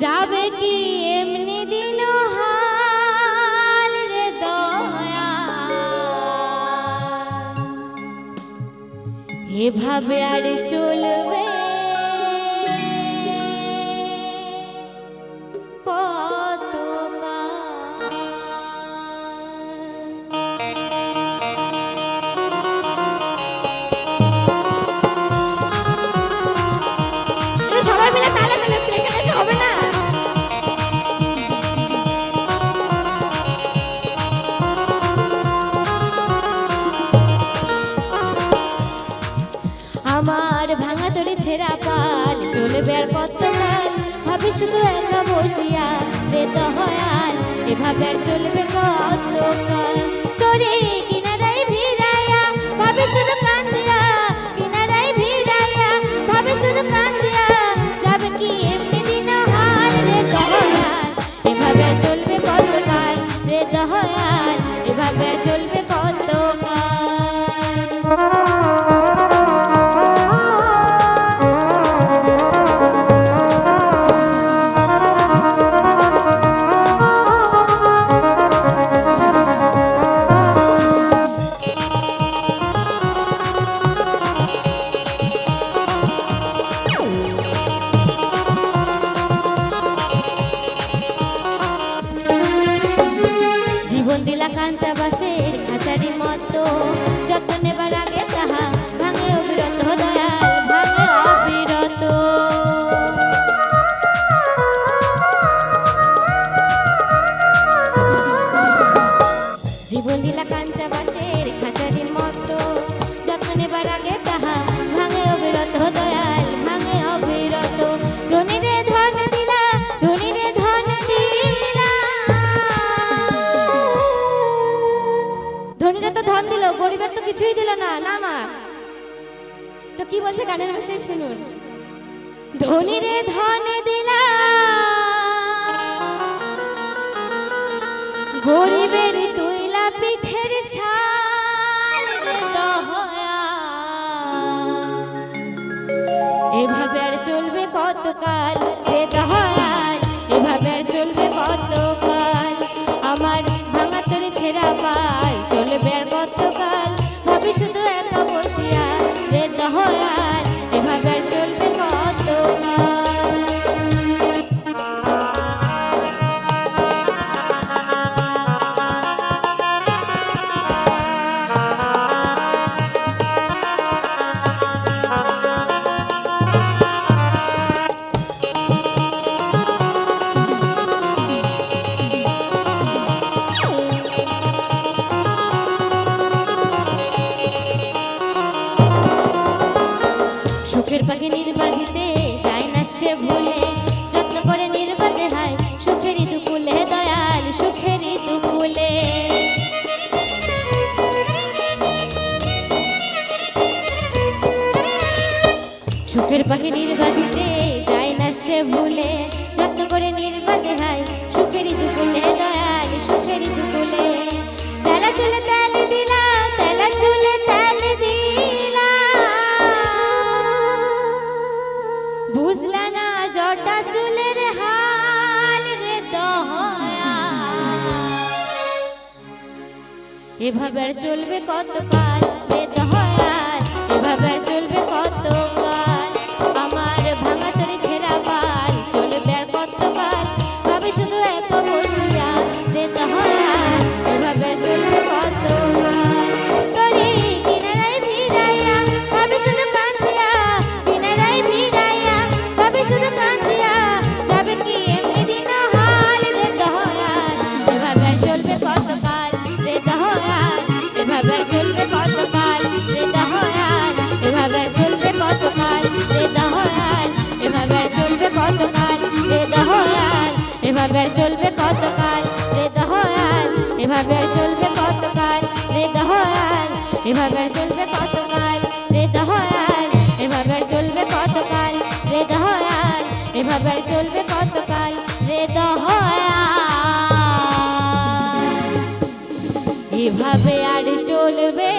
যাবে কি এমনি দিল হাল রে দয়া এভাবে আর চলবে শুধু একা বসিয়া বেত হয়াল এভাবে চলবে কতকাল কাঞ্চা বাসের খাঁচারি মতো যত্ন নেবার আগে তাহা ভাঙে অবিরত জীবন দিলা কাঞ্চা কিছুই দিল না না মা। তো কি বলছে গানের ভাষায় শুনুন। ধনীরে ধন দিলা গরিবের তুইলা পিঠের ছাল এভাবে আর চলবে কতকাল? নির্বাধিতে যায় না সে ভুলে। যত্ন করে নির্বাধে হয় সুখেরই দুকুলে দয়াল সুখেরই দুকুলে তেলা চুলে তেলে দিলা, তেলা চুলে তেলে দিলা। বুঝলা না জটা চুলের হাল রে দয়া এভাবে আর চলবে কত কাল রে দয়াল? এভাবে আর চলবে কত চলবে কতকাল রে দহয়াল এভাবে আর চলবে কতকাল রে দহয়াল এভাবে আর চলবে কতকাল রে দহয়াল এভাবে আর চলবে কতকাল রে আয় এভাবে আর চলবে কতকাল রে দহয়াল এভাবে আর চলবে